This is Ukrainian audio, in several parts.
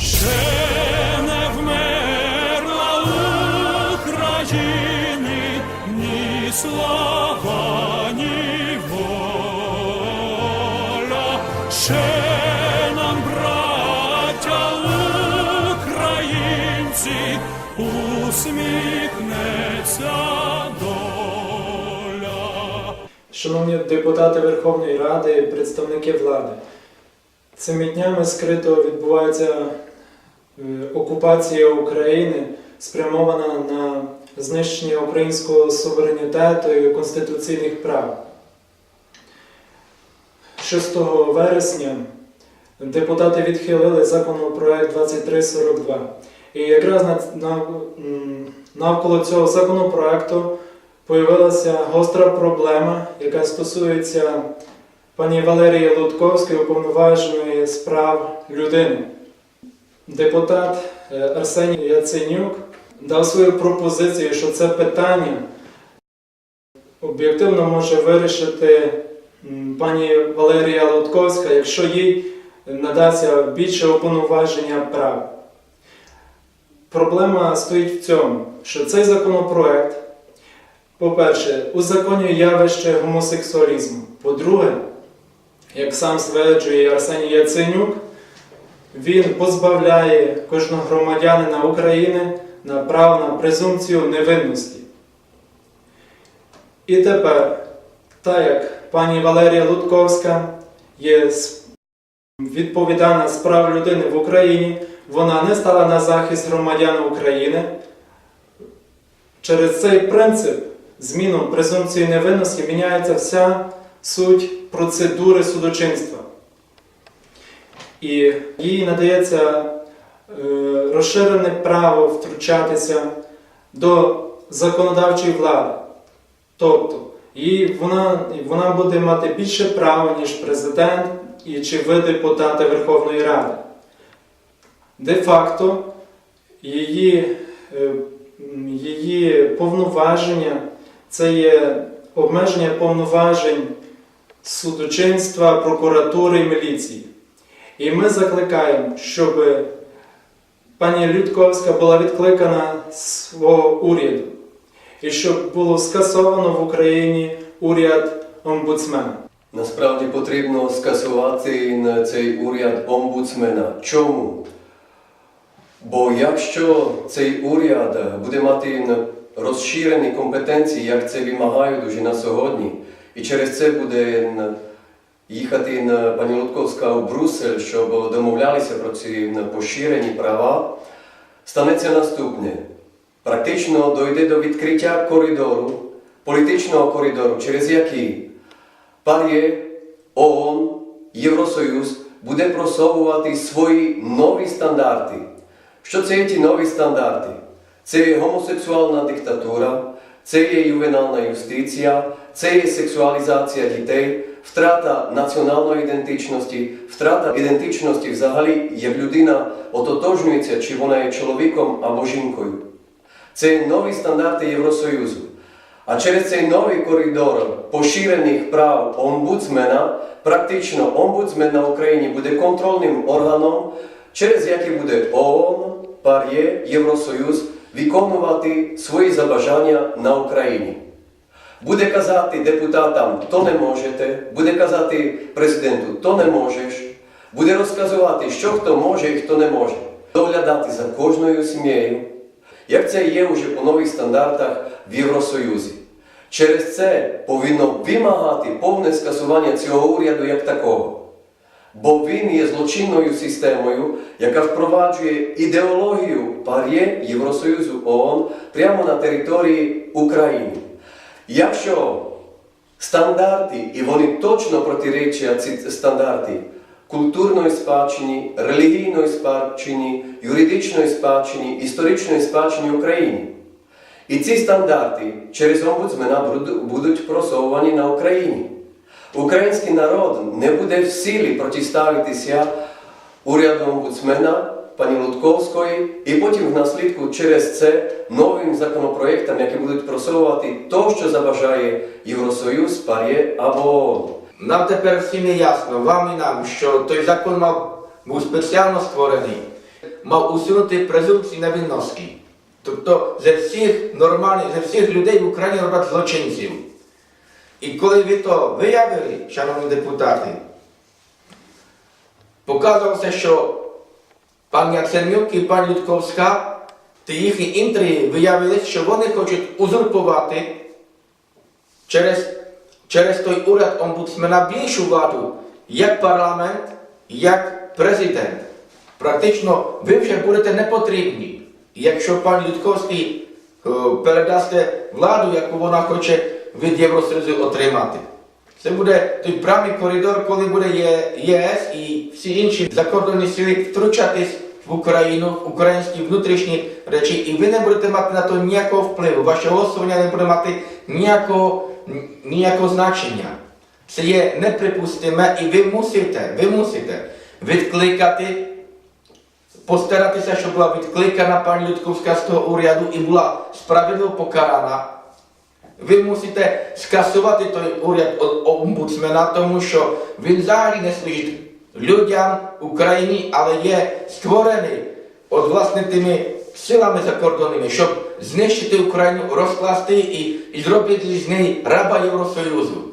Ще не вмерла України ні воля. Ще нам, браття українці, усміхнеться доля. Шановні депутати Верховної Ради, представники влади, цими днями скрито відбувається окупація України, спрямована на знищення українського суверенітету і конституційних прав. 6 вересня депутати відхилили законопроект 2342. І якраз на, на, навколо цього законопроекту появилася гостра проблема, яка стосується пані Валерії Лутковської, уповноваженої з прав людини. Депутат е, Арсеній Яценюк дав свою пропозицію, що це питання об'єктивно може вирішити пані Валерія Лутковська, якщо їй надасться більше уповноваження прав. Проблема стоїть в цьому, що цей законопроект по-перше, узаконює явище гомосексуалізму. По-друге, як сам стверджує Арсеній Яценюк, він позбавляє кожного громадянина України на право на презумпцію невинності. І тепер, так як пані Валерія Лутковська є відповідальна з прав людини в Україні, вона не стала на захист громадян України. Через цей принцип зміну презумпції невинності міняється вся суть процедури судочинства. І їй надається е, розширене право втручатися до законодавчої влади. Тобто, їй вона, вона буде мати більше права, ніж президент і чи ви депутати Верховної Ради. Де-факто її, е, її повноваження це є обмеження повноважень судочинства, прокуратури і міліції. І ми закликаємо, щоб пані Людковська була відкликана з свого уряду, і щоб було скасовано в Україні уряд омбудсмена. Насправді потрібно скасувати цей уряд омбудсмена. Чому? Бо якщо цей уряд буде мати розширені компетенції, як це вимагають уже на сьогодні, і через це буде їхати на пані Лутковська у Брюссель, щоб домовлялися про ці поширені права, станеться наступне. Практично дойде до відкриття коридору, політичного коридору, через який ПАРЄ, ООН, Євросоюз буде просовувати свої нові стандарти. Що це є ті нові стандарти? Це є гомосексуальна диктатура, це є ювенальна юстиція, це є сексуалізація дітей, втрата національної ідентичності, втрата ідентичності взагалі, як людина ототожнюється, чи вона є чоловіком або жінкою. Це нові стандарти Євросоюзу. А через цей новий коридор поширених прав омбудсмена, практично омбудсмен на Україні буде контрольним органом, через який буде ООН, ПАРЄ, Євросоюз виконувати свої забажання на Україні. Буде казати депутатам, то не можете, буде казати президенту, то не можеш, буде розказувати, що хто може і хто не може, доглядати за кожною сім'єю, як це є вже по нових стандартах в Євросоюзі. Через це повинно вимагати повне скасування цього уряду як такого. Бо він є злочинною системою, яка впроваджує ідеологію ПАРЄ Євросоюзу ООН прямо на території України. Якщо стандарти, і вони точно протирічать ці стандарти культурної спадщини, релігійної спадщини, юридичної спадщини, історичної спадщини України. І ці стандарти через омбудсмена буду- будуть просовані на Україні. Український народ не буде в силі протиставитися уряду омбудсмена Пані Лутковської, і потім в наслідку через це новим законопроектам, які будуть просовувати то, що забажає Євросоюз, ПАРЄ або ООН. Нам тепер всім є ясно, вам і нам, що той закон мав був спеціально створений мав усунути презумпцію невинності. Тобто ze всіх нормальних, ze всіх людей в Україні роблять злочинців. І коли ви то виявили, шановні депутати, показувалося, що пан Яценюк і пан Людковська, ті їхні інтриги виявили, що вони хочуть узурпувати через, через той уряд омбудсмена більшу владу, як парламент, як президент. Практично ви вже будете не потрібні. Якщо пан Людковський е, передасте владу, яку вона хоче від Євросоюзу отримати. Це буде той прямий коридор, коли буде ЄС і всі інші закордонні сили втручатись в Україну, в українські внутрішні речі, і ви не будете мати на то ніякого впливу. Ваше голосування не буде мати ніякого, ніякого значення. Це є неприпустиме, і ви мусите, ви мусите відкликати постаратися, щоб була відкликана пані Людковська з того уряду і була справедливо покарана. Ви мусите скасувати той уряд омбудсмена, тому що він взагалі не служить людям Україні, але є створений от власне тими силами закордонними, щоб знищити Україну, розкласти і, і зробити з неї раба Євросоюзу.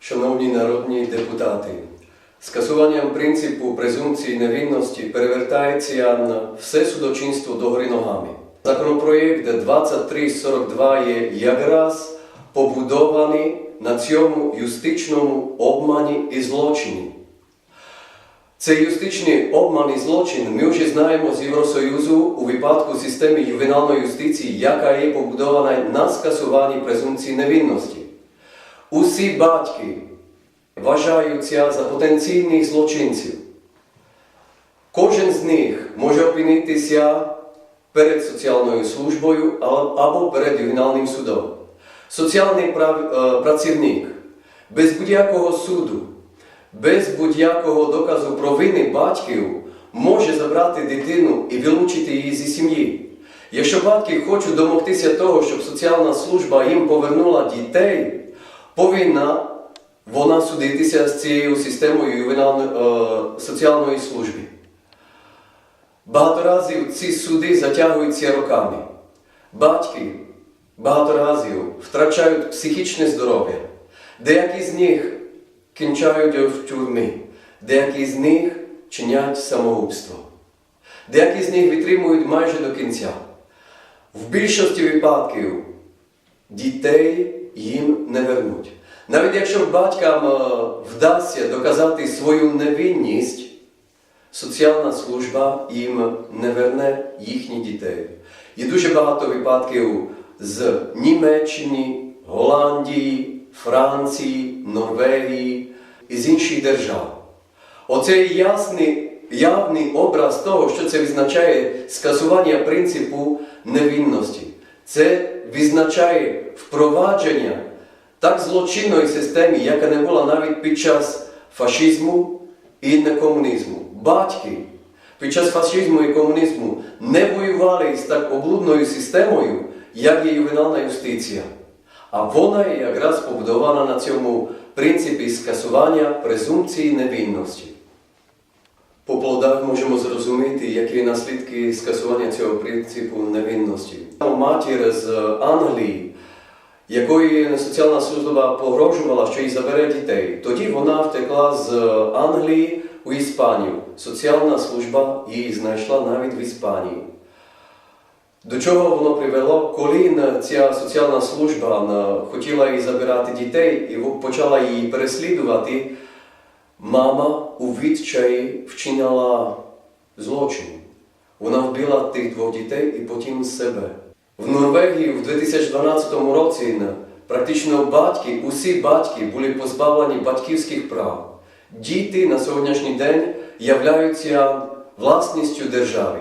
Шановні народні депутати, скасуванням принципу презумпції невинності перевертається на все судочинство догори ногами. Законопроєкт 2342 є якраз побудований на цьому юстичному обмані і злочині. Цей юстичний обман і злочин ми вже знаємо з Євросоюзу у випадку системи ювенальної юстиції, яка є побудована на скасуванні презумпції невинності. Усі батьки вважаються за потенційних злочинців. Кожен з них може опинитися перед соціальною службою або перед ювенальним судом. Соціальний е, працівник без будь-якого суду, без будь-якого доказу провини батьків може забрати дитину і вилучити її зі сім'ї. Якщо батьки хочуть домогтися того, щоб соціальна служба їм повернула дітей, повинна вона судитися з цією системою е, соціальної служби. Багато разів ці суди затягуються роками. Батьки багато разів втрачають психічне здоров'я. Деякі з них кінчають в тюрмі, деякі з них чинять самогубство. Деякі з них витримують майже до кінця. В більшості випадків дітей їм не вернуть. Навіть якщо батькам е, вдасться доказати свою невинність, соціальна служба їм не верне їхніх дітей. Є дуже багато випадків з Німеччини, Голландії, Франції, Норвегії і з інших держав. Оцей ясний, явний образ того, що це визначає скасування принципу невинності. Це визначає впровадження так злочинної системи, яка не була навіть під час фашизму і не комунізму. Батьки під час фашизму і комунізму не воювали з так облудною системою, як є ювенальна юстиція. А вона є якраз побудована на цьому принципі скасування презумпції невинності. По плодах можемо зрозуміти, які наслідки скасування цього принципу невинності. Матір з Англії, якої соціальна служба погрожувала, що їй забере дітей. Тоді вона втекла з Англії у Іспанію. Соціальна служба її знайшла навіть в Іспанії. До чого воно привело, коли ця соціальна служба хотіла їй забирати дітей і почала її переслідувати, мама у відчаї вчиняла злочин. Вона вбила тих двох дітей і потім себе. В Норвегії в 2012 році практично батьки, усі батьки були позбавлені батьківських прав. Діти на сьогоднішній день являються власністю держави.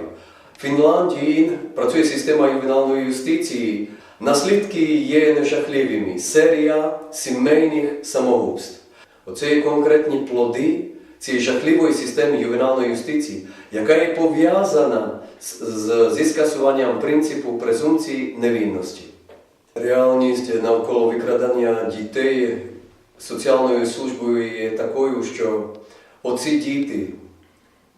Фінляндії працює система ювенальної юстиції. Наслідки є нежахливими. Серія сімейних самогубств. Оце є конкретні плоди цієї жахливої системи ювенальної юстиції, яка є пов'язана зі скасуванням принципу презумпції невинності. Реальність навколо викрадання дітей соціальною службою є такою, що оці діти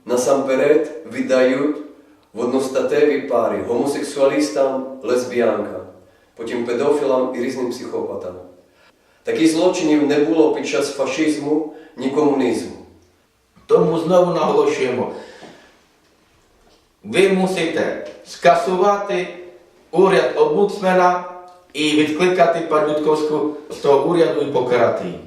насамперед віддають в одностатевій парі гомосексуалістам, лесбіянкам, потім педофілам і різним психопатам. Таких злочинів не було під час фашизму ні комунізму. Тому знову наголошуємо, ви мусите скасувати уряд омбудсмена і відкликати пані Лютковську з того уряду і покарати її.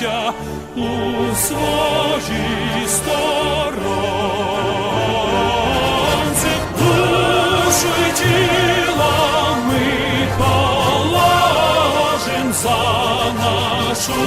браття, у своїй сторонці, душу й тіло ми положим за нашу